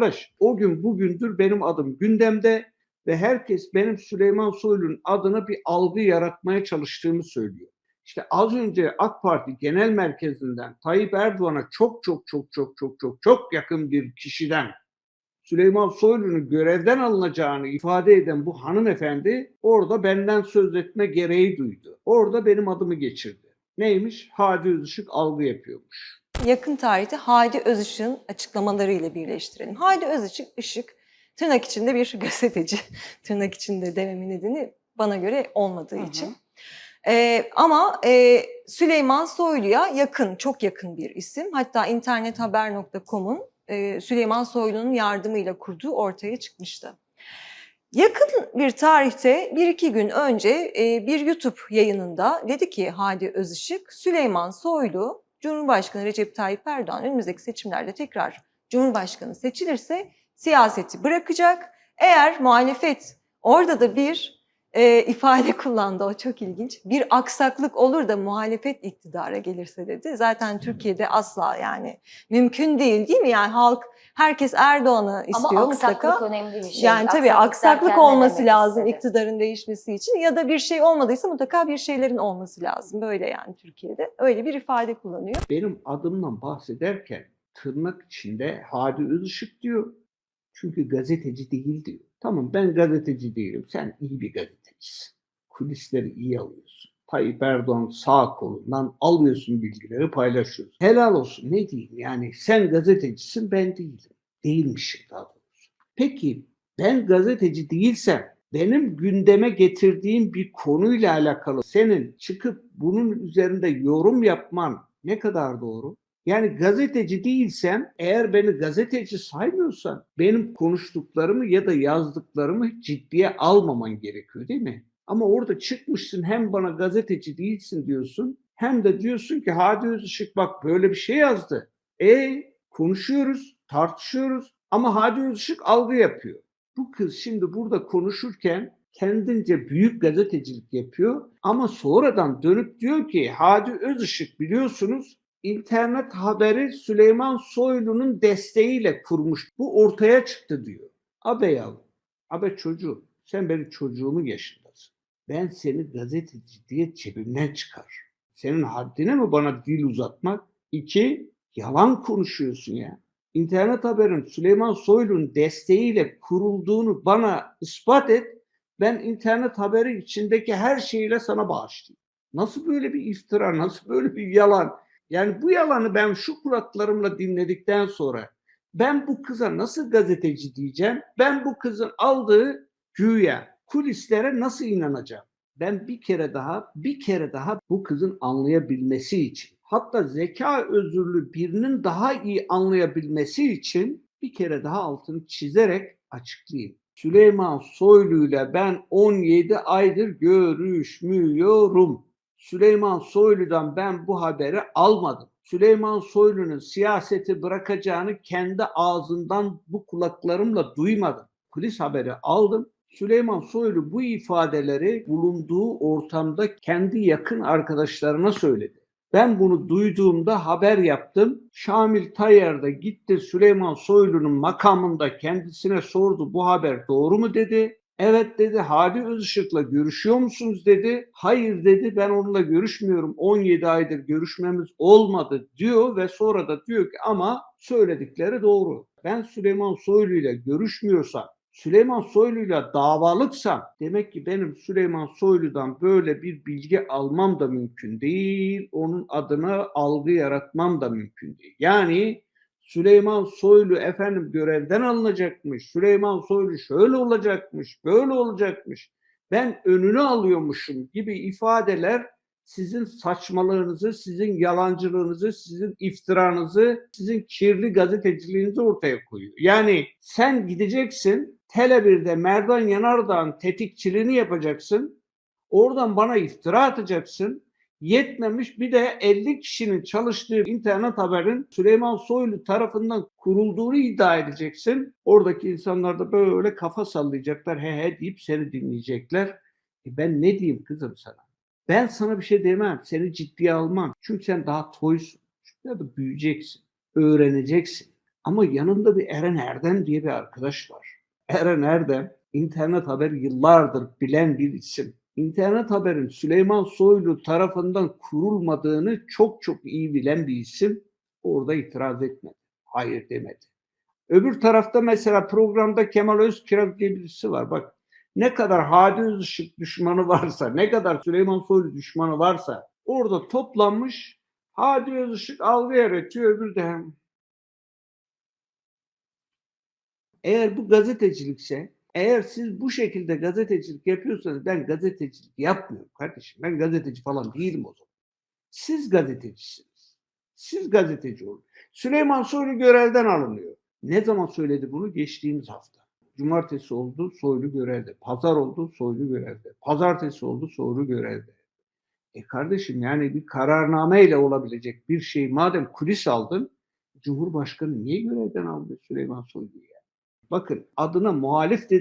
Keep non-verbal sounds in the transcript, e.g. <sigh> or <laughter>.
Arkadaş o gün bugündür benim adım gündemde ve herkes benim Süleyman Soylu'nun adına bir algı yaratmaya çalıştığımı söylüyor. İşte az önce AK Parti Genel Merkezi'nden Tayyip Erdoğan'a çok çok çok çok çok çok çok yakın bir kişiden Süleyman Soylu'nun görevden alınacağını ifade eden bu hanımefendi orada benden söz etme gereği duydu. Orada benim adımı geçirdi. Neymiş? Hadi Özışık algı yapıyormuş. Yakın tarihte Hadi Özışık'ın açıklamalarıyla birleştirelim. Hadi Özışık, Işık tırnak içinde bir <laughs> gazeteci. tırnak içinde dememin nedeni bana göre olmadığı Hı hı. için. Ee, ama e, Süleyman Soylu'ya yakın, çok yakın bir isim. Hatta internethaber.com'un e, Süleyman Soylu'nun yardımıyla kurduğu ortaya çıkmıştı. Yakın bir tarihte bir iki gün önce e, bir YouTube yayınında dedi ki Hadi Özışık, Süleyman Soylu Cumhurbaşkanı Recep Tayyip Erdoğan önümüzdeki seçimlerde tekrar Cumhurbaşkanı seçilirse siyaseti bırakacak. Eğer muhalefet orada da bir e, ifade kullandı o çok ilginç. Bir aksaklık olur da muhalefet iktidara gelirse dedi. Zaten Türkiye'de asla yani mümkün değil değil mi? Yani halk herkes Erdoğan'ı istiyor Ama aksaklık mutlaka. önemli bir şey. Yani tabii aksaklık derken ne olması lazım istedi? iktidarın değişmesi için ya da bir şey olmadıysa mutlaka bir şeylerin olması lazım. Böyle yani Türkiye'de öyle bir ifade kullanıyor. benim adımdan bahsederken tırnak içinde Hadi Özışık diyor. Çünkü gazeteci değil diyor. Tamam ben gazeteci değilim. Sen iyi bir gazetecisin. Kulisleri iyi alıyorsun. Tayyip Erdoğan sağ kolundan alıyorsun bilgileri paylaşıyorsun. Helal olsun ne diyeyim yani sen gazetecisin ben değilim. Değilmişim daha doğrusu. Peki ben gazeteci değilsem benim gündeme getirdiğim bir konuyla alakalı senin çıkıp bunun üzerinde yorum yapman ne kadar doğru? Yani gazeteci değilsem eğer beni gazeteci saymıyorsan benim konuştuklarımı ya da yazdıklarımı ciddiye almaman gerekiyor değil mi? Ama orada çıkmışsın hem bana gazeteci değilsin diyorsun hem de diyorsun ki Hadi Özışık bak böyle bir şey yazdı. E konuşuyoruz, tartışıyoruz ama Hadi Özışık algı yapıyor. Bu kız şimdi burada konuşurken kendince büyük gazetecilik yapıyor ama sonradan dönüp diyor ki Hadi Özışık biliyorsunuz internet haberi Süleyman Soylu'nun desteğiyle kurmuş. Bu ortaya çıktı diyor. Abe yavrum, abe çocuğum sen benim çocuğumun yaşındasın. Ben seni gazeteci diye cebimden çıkar. Senin haddine mi bana dil uzatmak? İki, yalan konuşuyorsun ya. İnternet haberin Süleyman Soylu'nun desteğiyle kurulduğunu bana ispat et. Ben internet haberi içindeki her şeyle sana bağışlayayım. Nasıl böyle bir iftira, nasıl böyle bir yalan? Yani bu yalanı ben şu kulaklarımla dinledikten sonra ben bu kıza nasıl gazeteci diyeceğim? Ben bu kızın aldığı güya kulislere nasıl inanacağım? Ben bir kere daha, bir kere daha bu kızın anlayabilmesi için, hatta zeka özürlü birinin daha iyi anlayabilmesi için bir kere daha altını çizerek açıklayayım. Süleyman Soylu ile ben 17 aydır görüşmüyorum. Süleyman Soylu'dan ben bu haberi almadım. Süleyman Soylu'nun siyaseti bırakacağını kendi ağzından bu kulaklarımla duymadım. Kulis haberi aldım. Süleyman Soylu bu ifadeleri bulunduğu ortamda kendi yakın arkadaşlarına söyledi. Ben bunu duyduğumda haber yaptım. Şamil Tayyar da gitti Süleyman Soylu'nun makamında kendisine sordu bu haber doğru mu dedi. Evet dedi Hadi Özışık'la görüşüyor musunuz dedi. Hayır dedi ben onunla görüşmüyorum 17 aydır görüşmemiz olmadı diyor ve sonra da diyor ki ama söyledikleri doğru. Ben Süleyman Soylu ile görüşmüyorsam Süleyman Soylu'yla davalıksam demek ki benim Süleyman Soylu'dan böyle bir bilgi almam da mümkün değil. Onun adına algı yaratmam da mümkün değil. Yani Süleyman Soylu efendim görevden alınacakmış. Süleyman Soylu şöyle olacakmış, böyle olacakmış. Ben önünü alıyormuşum gibi ifadeler sizin saçmalığınızı, sizin yalancılığınızı, sizin iftiranızı, sizin kirli gazeteciliğinizi ortaya koyuyor. Yani sen gideceksin Tele1'de Merdan Yanardağ'ın tetikçiliğini yapacaksın. Oradan bana iftira atacaksın. Yetmemiş bir de 50 kişinin çalıştığı internet haberin Süleyman Soylu tarafından kurulduğunu iddia edeceksin. Oradaki insanlar da böyle kafa sallayacaklar, he he deyip seni dinleyecekler. E ben ne diyeyim kızım sana? Ben sana bir şey demem, seni ciddiye almam. Çünkü sen daha toysun. Çünkü da büyüyeceksin, öğreneceksin. Ama yanında bir Eren Erdem diye bir arkadaş var. Eren Erdem internet haberi yıllardır bilen bir isim. İnternet haberin Süleyman Soylu tarafından kurulmadığını çok çok iyi bilen bir isim orada itiraz etmedi. Hayır demedi. Öbür tarafta mesela programda Kemal Özkiraz diye birisi var. Bak ne kadar Hadi Özışık düşmanı varsa, ne kadar Süleyman Soylu düşmanı varsa orada toplanmış Hadi Özışık algı yaratıyor, öbürü de. Eğer bu gazetecilikse, eğer siz bu şekilde gazetecilik yapıyorsanız ben gazetecilik yapmıyorum kardeşim. Ben gazeteci falan değilim o zaman. Siz gazetecisiniz. Siz gazeteci olun. Süleyman Soylu görevden alınıyor. Ne zaman söyledi bunu? Geçtiğimiz hafta. Cumartesi oldu, Soylu görevde. Pazar oldu, Soylu görevde. Pazartesi oldu, Soylu görevde. E kardeşim yani bir kararnameyle olabilecek bir şey madem kulis aldın, Cumhurbaşkanı niye görevden aldı Süleyman Soylu'yu ya? Bakın adına muhalif dedi